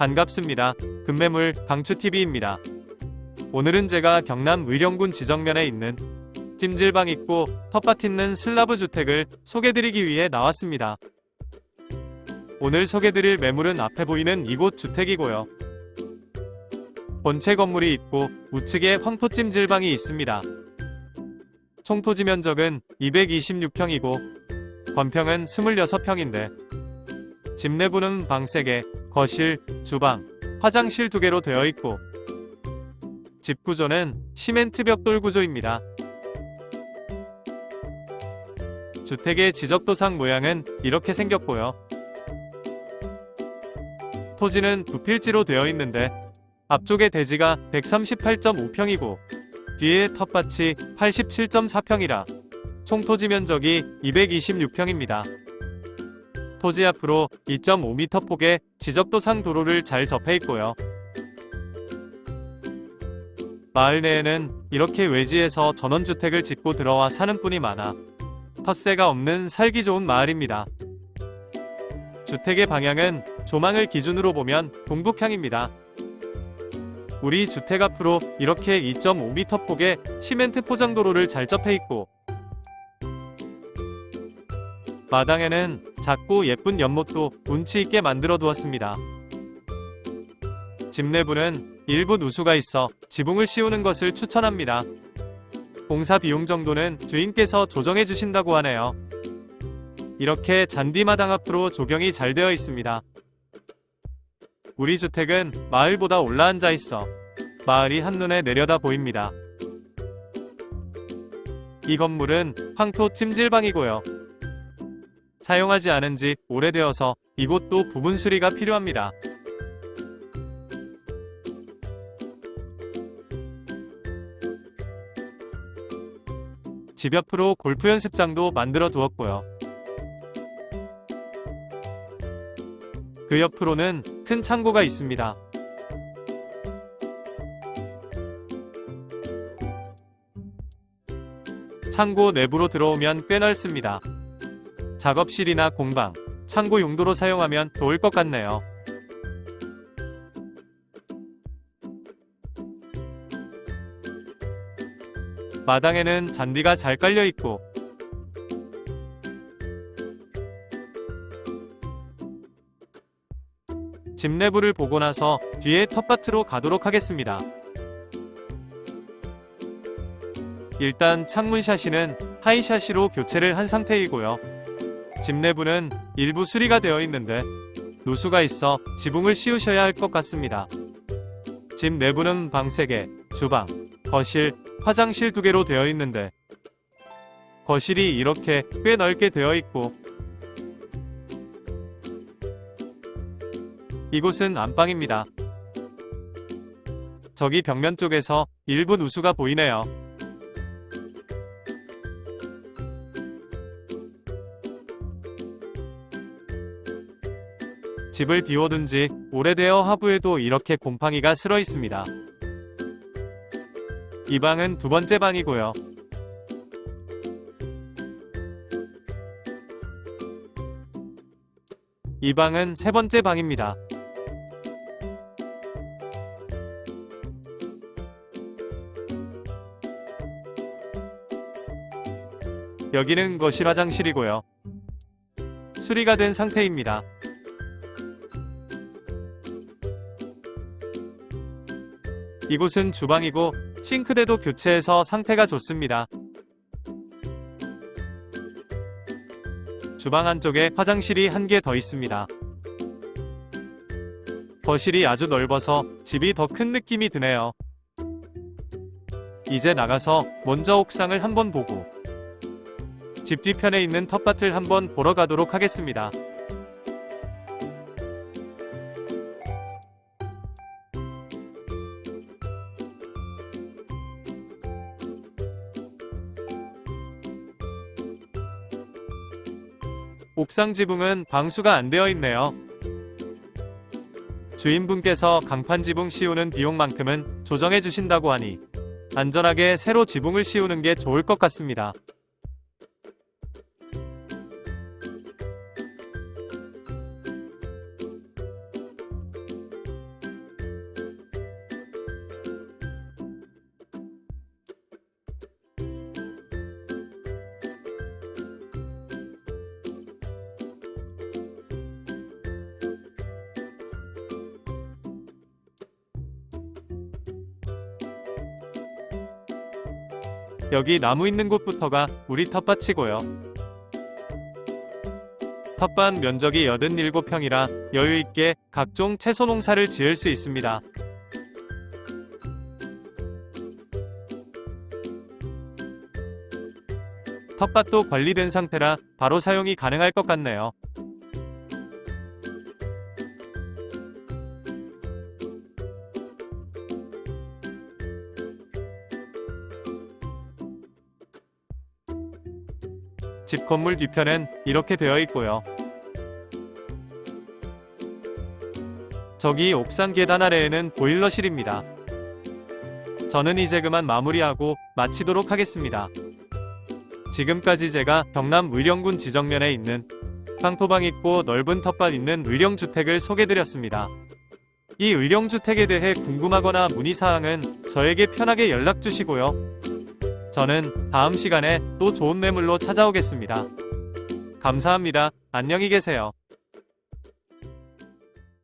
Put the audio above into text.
반갑습니다. 금매물 강추TV입니다. 오늘은 제가 경남 의령군 지정면에 있는 찜질방 있고 텃밭 있는 슬라브 주택을 소개드리기 위해 나왔습니다. 오늘 소개드릴 매물은 앞에 보이는 이곳 주택이고요. 본체 건물이 있고 우측에 황토 찜질방이 있습니다. 총 토지 면적은 226평이고 건평은 26평인데 집 내부는 방 3개, 거실, 주방, 화장실 2개로 되어 있고 집 구조는 시멘트 벽돌 구조입니다. 주택의 지적도상 모양은 이렇게 생겼고요. 토지는 부필지로 되어 있는데 앞쪽에 대지가 138.5평이고 뒤에 텃밭이 87.4평이라 총 토지 면적이 226평입니다. 토지 앞으로 2.5m 폭의 지적도상 도로를 잘 접해 있고요. 마을 내에는 이렇게 외지에서 전원주택을 짓고 들어와 사는 분이 많아 텃세가 없는 살기 좋은 마을입니다. 주택의 방향은 조망을 기준으로 보면 동북향입니다. 우리 주택 앞으로 이렇게 2.5m 폭의 시멘트 포장도로를 잘 접해 있고 마당에는 작고 예쁜 연못도 운치 있게 만들어 두었습니다. 집 내부는 일부 누수가 있어 지붕을 씌우는 것을 추천합니다. 공사 비용 정도는 주인께서 조정해 주신다고 하네요. 이렇게 잔디마당 앞으로 조경이 잘 되어 있습니다. 우리 주택은 마을보다 올라앉아 있어 마을이 한눈에 내려다 보입니다. 이 건물은 황토 찜질방이고요. 사용하지 않은 지 오래되어서 이곳도 부분 수리가 필요합니다. 집 옆으로 골프 연습장도 만들어 두었고요. 그 옆으로는 큰 창고가 있습니다. 창고 내부로 들어오면 꽤 넓습니다. 작업실이나 공방, 창고 용도로 사용하면 좋을 것 같네요. 마당에는 잔디가 잘 깔려 있고 집 내부를 보고 나서 뒤에 텃밭으로 가도록 하겠습니다. 일단 창문 샤시는 하이 샤시로 교체를 한 상태이고요. 집 내부는 일부 수리가 되어 있는데 누수가 있어 지붕을 씌우셔야 할 것 같습니다. 집 내부는 방 3개, 주방, 거실, 화장실 2개로 되어 있는데 거실이 이렇게 꽤 넓게 되어 있고 이곳은 안방입니다. 저기 벽면 쪽에서 일부 누수가 보이네요. 집을 비워둔 지 오래되어 하부에도 이렇게 곰팡이가 슬어 있습니다. 이 방은 두 번째 방이고요. 이 방은 세 번째 방입니다. 여기는 거실 화장실이고요. 수리가 된 상태입니다. 이곳은 주방이고 싱크대도 교체해서 상태가 좋습니다. 주방 안쪽에 화장실이 한 개 더 있습니다. 거실이 아주 넓어서 집이 더 큰 느낌이 드네요. 이제 나가서 먼저 옥상을 한번 보고 집 뒤편에 있는 텃밭을 한번 보러 가도록 하겠습니다. 옥상 지붕은 방수가 안 되어 있네요. 주인분께서 강판 지붕 씌우는 비용만큼은 조정해 주신다고 하니 안전하게 새로 지붕을 씌우는 게 좋을 것 같습니다. 여기 나무 있는 곳부터가 우리 텃밭이고요. 텃밭 면적이 87평이라 여유 있게 각종 채소 농사를 지을 수 있습니다. 텃밭도 관리된 상태라 바로 사용이 가능할 것 같네요. 집 건물 뒤편은 이렇게 되어 있고요. 저기 옥상 계단 아래에는 보일러실입니다. 저는 이제 그만 마무리하고 마치도록 하겠습니다. 지금까지 제가 경남 의령군 지정면에 있는 황토방 있고 넓은 텃밭 있는 의령주택을 소개드렸습니다. 이 의령주택에 대해 궁금하거나 문의사항은 저에게 편하게 연락 주시고요. 저는 다음 시간에 또 좋은 매물로 찾아오겠습니다. 감사합니다. 안녕히 계세요.